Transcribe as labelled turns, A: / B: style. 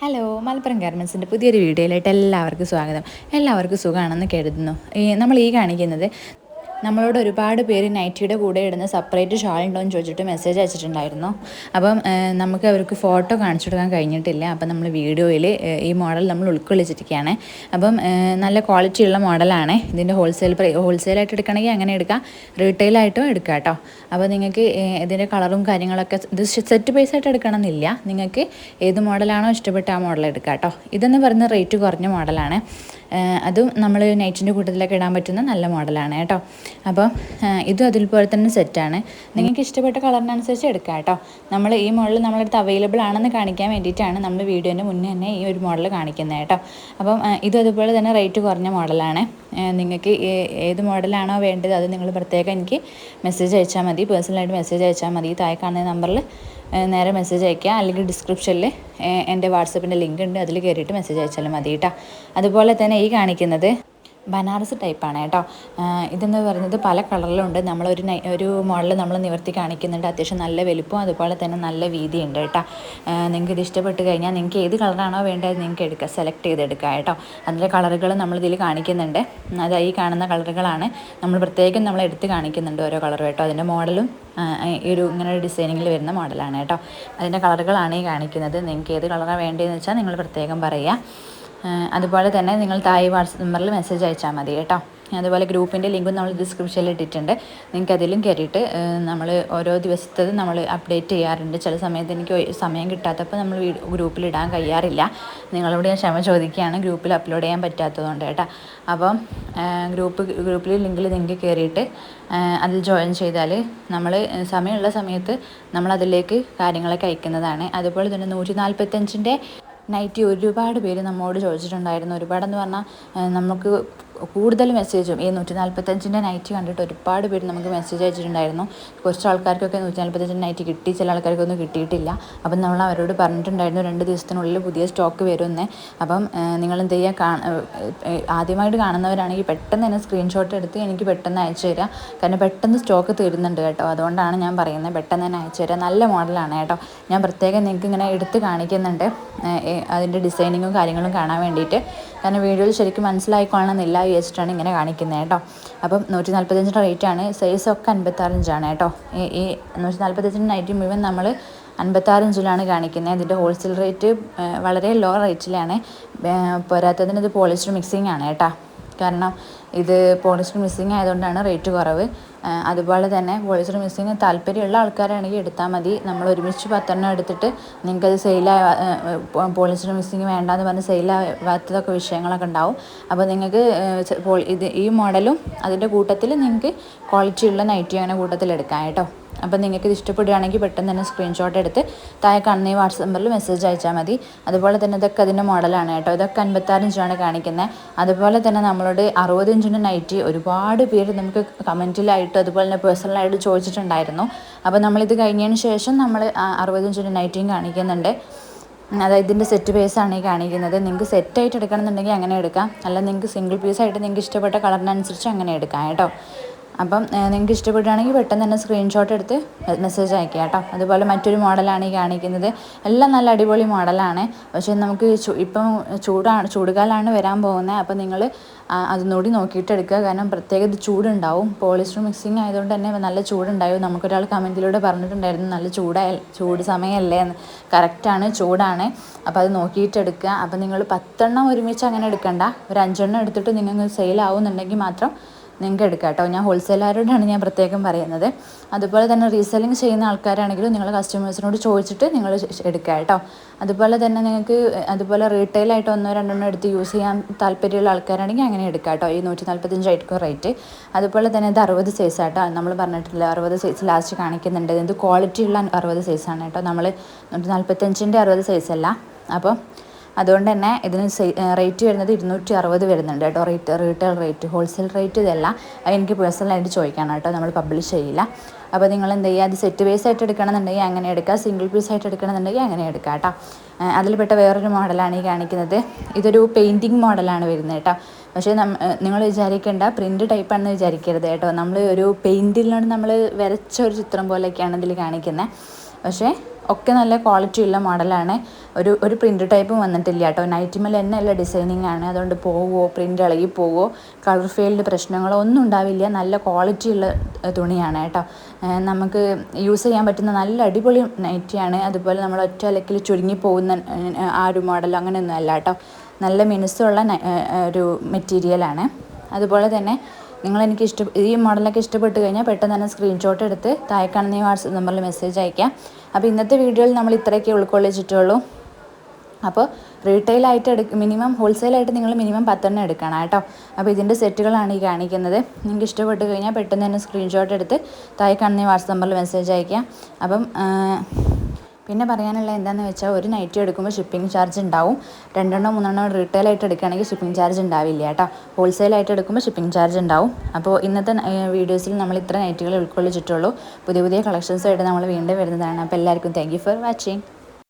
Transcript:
A: Hello Malappuram ഗാർമെൻസിന്റെ പുതിയൊരു വീഡിയോയിലായിട്ട് എല്ലാവർക്കും സ്വാഗതം. എല്ലാവർക്കും സുഖമാണെന്ന് കരുതുന്നു. ഈ നമ്മൾ ഈ കാണിക്കുന്നത് നമ്മളോട് ഒരുപാട് പേര് നൈറ്റിയുടെ കൂടെ ഇടുന്ന സെപ്പറേറ്റ് ഷാൾ ഉണ്ടോ എന്ന് ചോദിച്ചിട്ട് മെസ്സേജ് അയച്ചിട്ടുണ്ടായിരുന്നു. അപ്പം നമുക്ക് അവർക്ക് ഫോട്ടോ കാണിച്ചു കൊടുക്കാൻ കഴിഞ്ഞിട്ടില്ല. അപ്പം നമ്മൾ വീഡിയോയിൽ ഈ മോഡൽ നമ്മൾ ഉൾക്കൊള്ളിച്ചിരിക്കുകയാണ്. അപ്പം നല്ല ക്വാളിറ്റി ഉള്ള മോഡലാണ് ഇതിന്റെ ഹോൾസെയിൽ പ്രൈ ഹോൾസെയിലായിട്ട് എടുക്കണമെങ്കിൽ അങ്ങനെ എടുക്കാം. റീറ്റെയിലായിട്ടും എടുക്കാം കേട്ടോ. അപ്പോൾ നിങ്ങൾക്ക് ഇതിന്റെ കളറും കാര്യങ്ങളൊക്കെ ഇത് സെറ്റ് പൈസ ആയിട്ട് എടുക്കണമെന്നില്ല. നിങ്ങൾക്ക് ഏത് മോഡലാണോ ഇഷ്ടപ്പെട്ട ആ മോഡൽ എടുക്കാം കേട്ടോ. ഇതെന്ന് പറയുന്ന റേറ്റ് കുറഞ്ഞ മോഡലാണ് അതും നമ്മൾ നൈറ്റിന്റെ കൂട്ടത്തിലൊക്കെ ഇടാൻ പറ്റുന്ന നല്ല മോഡലാണ് കേട്ടോ. അപ്പോൾ ഇതും അതുപോലെ തന്നെ സെറ്റാണ് നിങ്ങൾക്ക് ഇഷ്ടപ്പെട്ട കളറിനനുസരിച്ച് എടുക്കാം കേട്ടോ. നമ്മൾ ഈ മോഡൽ നമ്മളടുത്ത് അവൈലബിൾ ആണെന്ന് കാണിക്കാൻ വേണ്ടിയിട്ടാണ് നമ്മൾ വീഡിയോന്റെ മുന്നേ തന്നെ ഈ ഒരു മോഡൽ കാണിക്കുന്നത് കേട്ടോ. അപ്പം ഇതും അതുപോലെ തന്നെ റേറ്റ് കുറഞ്ഞ മോഡലാണ്. നിങ്ങൾക്ക് ഏത് മോഡലാണോ വേണ്ടത് അത് നിങ്ങൾ പ്രത്യേകം എനിക്ക് മെസ്സേജ് അയച്ചാൽ മതി. പേഴ്സണലായിട്ട് മെസ്സേജ് അയച്ചാൽ മതി. താഴെ കാണുന്ന നമ്പറിൽ നേരെ മെസ്സേജ് അയക്കുക അല്ലെങ്കിൽ ഡിസ്ക്രിപ്ഷനിൽ എന്റെ വാട്സപ്പിന്റെ ലിങ്ക് ഉണ്ട്. അതിൽ കയറിയിട്ട് മെസ്സേജ് അയച്ചാലും മതി കേട്ടോ. അതുപോലെ തന്നെ ഈ കാണിക്കുന്നത് ബനാറസ് ടൈപ്പാണ് കേട്ടോ. ഇതെന്ന് പറയുന്നത് പല കളറിലുണ്ട്. നമ്മളൊരു ഒരു മോഡൽ നമ്മൾ നിവർത്തി കാണിക്കുന്നുണ്ട്. അത്യാവശ്യം നല്ല വലുപ്പം അതുപോലെ തന്നെ നല്ല വീതി ഉണ്ട് കേട്ടോ. നിങ്ങൾക്ക് ഇത് ഇഷ്ടപ്പെട്ട് കഴിഞ്ഞാൽ നിങ്ങൾക്ക് ഏത് കളറാണോ വേണ്ടത് നിങ്ങൾക്ക് എടുക്കുക സെലക്ട് ചെയ്തെടുക്കുക കേട്ടോ. അതിന്റെ കളറുകൾ നമ്മളിതിൽ കാണിക്കുന്നുണ്ട്. അത് ഈ കാണുന്ന കളറുകളാണ്. നമ്മൾ പ്രത്യേകം നമ്മൾ എടുത്ത് കാണിക്കുന്നുണ്ട് ഓരോ കളറും കേട്ടോ. അതിന്റെ മോഡലും ഈ ഒരു ഇങ്ങനെ ഒരു ഡിസൈനിങ്ങിൽ വരുന്ന മോഡലാണ് കേട്ടോ. അതിന്റെ കളറുകളാണ് ഈ കാണിക്കുന്നത്. നിങ്ങൾക്ക് ഏത് കളറാണ് വേണ്ടതെന്ന് വെച്ചാൽ നിങ്ങൾ പ്രത്യേകം പറയുക അതുപോലെ തന്നെ നിങ്ങൾ താഴെ വാട്സപ്പ് നമ്പറിൽ മെസ്സേജ് അയച്ചാൽ മതി കേട്ടോ. അതുപോലെ ഗ്രൂപ്പിന്റെ ലിങ്കും നമ്മൾ ഡിസ്ക്രിപ്ഷനിൽ ഇട്ടിട്ടുണ്ട്. നിങ്ങൾക്ക് അതിലും കയറിയിട്ട് നമ്മൾ ഓരോ ദിവസത്തത് നമ്മൾ അപ്ഡേറ്റ് ചെയ്യാറുണ്ട്. ചില സമയത്ത് എനിക്ക് സമയം കിട്ടാത്തപ്പോൾ നമ്മൾ ഗ്രൂപ്പിൽ ഇടാൻ കഴിയാറില്ല. നിങ്ങളോട് ഞാൻ ക്ഷമ ചോദിക്കുകയാണ്. ഗ്രൂപ്പിൽ അപ്ലോഡ് ചെയ്യാൻ പറ്റാത്തതുകൊണ്ട് കേട്ടോ. അപ്പം ഗ്രൂപ്പ് ഗ്രൂപ്പിൽ ലിങ്കിൽ നിങ്ങൾക്ക് കയറിയിട്ട് അതിൽ ജോയിൻ ചെയ്താൽ നമ്മൾ സമയമുള്ള സമയത്ത് നമ്മൾ അതിലേക്ക് കാര്യങ്ങളൊക്കെ അയക്കുന്നതാണ്. അതുപോലെ തന്നെ നൂറ്റി നാൽപ്പത്തഞ്ചിന്റെ നൈറ്റി ഒരുപാട് പേര് നമ്മോട് ചോദിച്ചിട്ടുണ്ടായിരുന്നു. ഒരുപാടെന്ന് പറഞ്ഞാൽ നമുക്ക് കൂടുതൽ മെസ്സേജും ഈ നൂറ്റി നാൽപ്പത്തഞ്ചിന്റെ നൈറ്റി കണ്ടിട്ട് ഒരുപാട് പേര് നമുക്ക് മെസ്സേജ് അയച്ചിട്ടുണ്ടായിരുന്നു. കുറച്ച് ആൾക്കാർക്കൊക്കെ നൂറ്റി നാൽപ്പത്തഞ്ചിന്റെ നൈറ്റി കിട്ടി ചില ആൾക്കാർക്കൊന്നും കിട്ടിയിട്ടില്ല. അപ്പം നമ്മൾ അവരോട് പറഞ്ഞിട്ടുണ്ടായിരുന്നു രണ്ട് ദിവസത്തിനുള്ളിൽ പുതിയ സ്റ്റോക്ക് വരുമെന്ന്. അപ്പം നിങ്ങൾ എന്ത് ചെയ്യുക കാ ആദ്യമായിട്ട് കാണുന്നവരാണെങ്കിൽ പെട്ടെന്ന് തന്നെ സ്ക്രീൻഷോട്ട് എടുത്ത് എനിക്ക് പെട്ടെന്ന് അയച്ചു തരിക കാരണം പെട്ടെന്ന് സ്റ്റോക്ക് തീരുന്നുണ്ട് കേട്ടോ. അതുകൊണ്ടാണ് ഞാൻ പറയുന്നത് പെട്ടെന്ന് തന്നെ അയച്ചു തരിക നല്ല മോഡലാണ് കേട്ടോ. ഞാൻ പ്രത്യേകം നിങ്ങൾക്ക് ഇങ്ങനെ എടുത്ത് കാണിക്കുന്നുണ്ട്. അതിന്റെ ഡിസൈനിങ്ങും കാര്യങ്ങളും കാണാൻ വേണ്ടിയിട്ട്. കാരണം വീഡിയോയിൽ ശരിക്കും മനസ്സിലായിക്കൊള്ളണമെന്നില്ല വിചാരിച്ചിട്ടാണ് ഇങ്ങനെ കാണിക്കുന്നത് കേട്ടോ. അപ്പം നൂറ്റി നാൽപ്പത്തഞ്ചിന്റെ റേറ്റാണ് സൈസൊക്കെ അൻപത്താറഞ്ചാണ് കേട്ടോ. ഈ ഈ നൂറ്റി നാൽപ്പത്തഞ്ചിന്റെ നൈറ്റി മുഴുവൻ നമ്മൾ അൻപത്താറ് ഇഞ്ചിലാണ് കാണിക്കുന്നത്. ഇതിന്റെ ഹോൾസെയിൽ റേറ്റ് വളരെ ലോ റേറ്റിലാണ് പോരാത്തതിന് ഇത് പോളിസ്റ്റർ മിക്സിംഗ് ആണ് കേട്ടോ. കാരണം ഇത് പോളിസ്റ്റർ മിസ്സിങ് ആയതുകൊണ്ടാണ് റേറ്റ് കുറവ്. അതുപോലെ തന്നെ പോളിസ്റ്റർ റിമിക്സിങ് താല്പര്യമുള്ള ആൾക്കാരാണെങ്കിൽ എടുത്താൽ മതി. നമ്മൾ ഒരുമിച്ച് പത്തെണ്ണം എടുത്തിട്ട് നിങ്ങൾക്കത് സെയിലായ പോളിസ്റ്റർ മിസ്സിങ് വേണ്ടാന്ന് പറഞ്ഞ് സെയിലാവാത്തതൊക്കെ വിഷയങ്ങളൊക്കെ ഉണ്ടാവും. അപ്പോൾ നിങ്ങൾക്ക് ഇത് ഈ മോഡലും അതിന്റെ കൂട്ടത്തിൽ നിങ്ങൾക്ക് ക്വാളിറ്റി ഉള്ള നൈറ്റി അങ്ങനെ കൂട്ടത്തിൽ എടുക്കാം കേട്ടോ. അപ്പോൾ നിങ്ങൾക്ക് ഇത് ഇഷ്ടപ്പെടുകയാണെങ്കിൽ പെട്ടെന്ന് തന്നെ സ്ക്രീൻഷോട്ട് എടുത്ത് താഴെ കാണുന്ന വാട്സപ്പ് നമ്പറിൽ മെസ്സേജ് അയച്ചാൽ മതി. അതുപോലെ തന്നെ ഇതൊക്കെ അതിന്റെ മോഡലാണ് കേട്ടോ. ഇതൊക്കെ അൻപത്താറ് ഇഞ്ചാണ് കാണിക്കുന്നത്. അതുപോലെ തന്നെ നമ്മളോട് അറുപത് ഇഞ്ചിന്റെ നൈറ്റി ഒരുപാട് പേര് നമുക്ക് കമന്റിലായിട്ട് അതുപോലെ തന്നെ പേഴ്സണലായിട്ട് ചോദിച്ചിട്ടുണ്ടായിരുന്നു. അപ്പോൾ നമ്മളിത് കഴിഞ്ഞതിന് ശേഷം നമ്മൾ അറുപത് ഇഞ്ചിന്റെ നൈറ്റിയും കാണിക്കുന്നുണ്ട്. അതായത് ഇതിന്റെ സെറ്റ് പീസാണ് ഈ കാണിക്കുന്നത്. നിങ്ങൾക്ക് സെറ്റായിട്ട് എടുക്കണമെന്നുണ്ടെങ്കിൽ അങ്ങനെ എടുക്കാം. അല്ല നിങ്ങൾക്ക് സിംഗിൾ പീസായിട്ട് നിങ്ങൾക്ക് ഇഷ്ടപ്പെട്ട കളറിനനുസരിച്ച് അങ്ങനെ എടുക്കാം കേട്ടോ. അപ്പം നിങ്ങൾക്ക് ഇഷ്ടപ്പെടുകയാണെങ്കിൽ പെട്ടെന്ന് തന്നെ സ്ക്രീൻഷോട്ട് എടുത്ത് മെസ്സേജ് അയക്കുക കേട്ടോ. അതുപോലെ മറ്റൊരു മോഡലാണ് ഈ കാണിക്കുന്നത്. എല്ലാം നല്ല അടിപൊളി മോഡലാണ് പക്ഷേ നമുക്ക് ഇപ്പം ചൂടാണ് ചൂടുകാലാണ് വരാൻ പോകുന്നത്. അപ്പോൾ നിങ്ങൾ അതിനോടി നോക്കിയിട്ട് എടുക്കുക. കാരണം പ്രത്യേക ഇത് ചൂടുണ്ടാവും. പോളിസ്റ്റർ മിക്സിങ് ആയതുകൊണ്ട് തന്നെ നല്ല ചൂടുണ്ടാവും. നമുക്കൊരാൾ കമന്റിലൂടെ പറഞ്ഞിട്ടുണ്ടായിരുന്നു നല്ല ചൂടായ ചൂട് സമയമല്ലേ എന്ന്. കറക്റ്റാണ് ചൂടാണ്. അപ്പോൾ അത് നോക്കിയിട്ട് എടുക്കുക. അപ്പോൾ നിങ്ങൾ പത്തെണ്ണം ഒരുമിച്ച് അങ്ങനെ എടുക്കണ്ട. ഒരു അഞ്ചെണ്ണം എടുത്തിട്ട് നിങ്ങൾക്ക് സെയിൽ ആവുന്നുണ്ടെങ്കിൽ മാത്രം നിങ്ങൾക്ക് എടുക്കാം കേട്ടോ. ഞാൻ ഹോൾസെയിലാരോടാണ് ഞാൻ പ്രത്യേകം പറയുന്നത്. അതുപോലെ തന്നെ റീസെല്ലിംഗ് ചെയ്യുന്ന ആൾക്കാരാണെങ്കിലും നിങ്ങൾ കസ്റ്റമേഴ്സിനോട് ചോദിച്ചിട്ട് നിങ്ങൾ എടുക്കുക കേട്ടോ. അതുപോലെ തന്നെ നിങ്ങൾക്ക് അതുപോലെ റീറ്റെയിലായിട്ട് ഒന്നോ രണ്ടെണ്ണോ എടുത്ത് യൂസ് ചെയ്യാൻ താല്പര്യമുള്ള ആൾക്കാരാണെങ്കിൽ അങ്ങനെ എടുക്കാം കേട്ടോ. ഈ നൂറ്റി നാൽപ്പത്തഞ്ചായിരിക്കും റേറ്റ് അതുപോലെ തന്നെ ഇത് അറുപത് സൈസ് ആട്ടോ നമ്മൾ പറഞ്ഞിട്ടില്ല അറുപത് സൈസ് ലാസ്റ്റ് കാണിക്കുന്നുണ്ട്. ഇത് ക്വാളിറ്റി ഉള്ള അറുപത് സൈസാണ് കേട്ടോ. നമ്മൾ നൂറ്റി നാൽപ്പത്തഞ്ചിന്റെ അറുപത് അല്ല. അപ്പോൾ അതുകൊണ്ട് തന്നെ ഇതിന് റേറ്റ് വരുന്നത് ഇരുന്നൂറ്റി അറുപത് വരുന്നുണ്ട് കേട്ടോ. Rate retail rate wholesale rate ഇതല്ല എനിക്ക് പേഴ്സണലായിട്ട് ചോദിക്കണം കേട്ടോ. നമ്മൾ പബ്ലിഷ് ചെയ്യില്ല. അപ്പോൾ നിങ്ങൾ എന്ത് ചെയ്യുക അത് സെറ്റ് ബേസ് ആയിട്ട് എടുക്കണമെന്നുണ്ടെങ്കിൽ അങ്ങനെ എടുക്കുക സിംഗിൾ പീസ് ആയിട്ട് എടുക്കണമെന്നുണ്ടെങ്കിൽ അങ്ങനെ എടുക്കുക കേട്ടോ. അതിൽപ്പെട്ട വേറൊരു മോഡലാണ് ഈ കാണിക്കുന്നത്. ഇതൊരു പെയിന്റിങ് മോഡലാണ് വരുന്നത് കേട്ടോ. പക്ഷേ നിങ്ങൾ വിചാരിക്കേണ്ട പ്രിന്റ് ടൈപ്പാണെന്ന് വിചാരിക്കരുത് കേട്ടോ. നമ്മൾ ഒരു പെയിന്റിലാണ് നമ്മൾ വരച്ച ഒരു ചിത്രം പോലെയൊക്കെയാണ് ഇതിൽ കാണിക്കുന്നത്. പക്ഷേ ഒക്കെ നല്ല ക്വാളിറ്റി ഉള്ള മോഡലാണ് ഒരു ഒരു പ്രിന്റ് ടൈപ്പും വന്നിട്ടില്ല കേട്ടോ. നൈറ്റിമേൽ തന്നെ അല്ല ഡിസൈനിങ് ആണ്. അതുകൊണ്ട് പോവോ പ്രിന്റ് ഇളകി പോവോ കളർ ഫെയിൽഡ് പ്രശ്നങ്ങളോ ഒന്നും ഉണ്ടാവില്ല. നല്ല ക്വാളിറ്റി ഉള്ള തുണിയാണ് കേട്ടോ. നമുക്ക് യൂസ് ചെയ്യാൻ പറ്റുന്ന നല്ല അടിപൊളി നൈറ്റിയാണ് അതുപോലെ നമ്മൾ ഒറ്റ അലക്കിൽ ചുരുങ്ങി പോകുന്ന ആ ഒരു മോഡൽ അങ്ങനെയൊന്നും അല്ല കേട്ടോ. നല്ല മിനുസമുള്ള ഒരു മെറ്റീരിയലാണ് അതുപോലെ തന്നെ നിങ്ങൾ എനിക്ക് ഇഷ്ട ഈ മോഡലൊക്കെ ഇഷ്ടപ്പെട്ട് കഴിഞ്ഞാൽ പെട്ടെന്ന് തന്നെ സ്ക്രീൻഷോട്ട് എടുത്ത് താഴെ കാണുന്ന ഈ വാട്സപ്പ് നമ്പറിൽ മെസ്സേജ് അയക്കാം. അപ്പോൾ ഇന്നത്തെ വീഡിയോയിൽ നമ്മൾ ഇത്രയൊക്കെ ഉൾക്കൊള്ളിച്ചിട്ടുള്ളൂ അപ്പോൾ റീറ്റെയിലായിട്ട് എടുക്ക മിനിമം ഹോൾസെയിലായിട്ട് നിങ്ങൾ മിനിമം പത്തെണ്ണം എടുക്കണം കേട്ടോ. അപ്പോൾ ഇതിന്റെ സെറ്റുകളാണ് ഈ കാണിക്കുന്നത്. നിങ്ങൾക്ക് ഇഷ്ടപ്പെട്ട് കഴിഞ്ഞാൽ പെട്ടെന്ന് തന്നെ സ്ക്രീൻഷോട്ട് എടുത്ത് താഴെ കാണുന്ന വാട്സപ്പ് നമ്പറിൽ മെസ്സേജ് അയക്കാം. അപ്പം പിന്നെ പറയാനുള്ള എന്താണെന്ന് വെച്ചാൽ ഒരു നൈറ്റി എടുക്കുമ്പോൾ ഷിപ്പിംഗ് ചാർജ് ഉണ്ടാവും. രണ്ടെണ്ണോ മൂന്നെണ്ണോ റീറ്റെയിലായിട്ട് എടുക്കുകയാണെങ്കിൽ ഷിപ്പിംഗ് ചാർജ് ഉണ്ടാവില്ല കേട്ടോ. ഹോൾസെയിൽ ആയിട്ട് എടുക്കുമ്പോൾ ഷിപ്പിംഗ് ചാർജ് ഉണ്ടാവും. അപ്പോൾ ഇന്നത്തെ വീഡിയോസിൽ നമ്മൾ ഇത്ര നൈറ്റുകൾ ഉൾക്കൊള്ളിച്ചിട്ടുള്ളൂ. പുതിയ പുതിയ കളക്ഷൻസുമായിട്ട് നമ്മൾ വീണ്ടും വരുന്നതാണ്. അപ്പോൾ എല്ലാവർക്കും താങ്ക് ഫോർ വാച്ചിങ്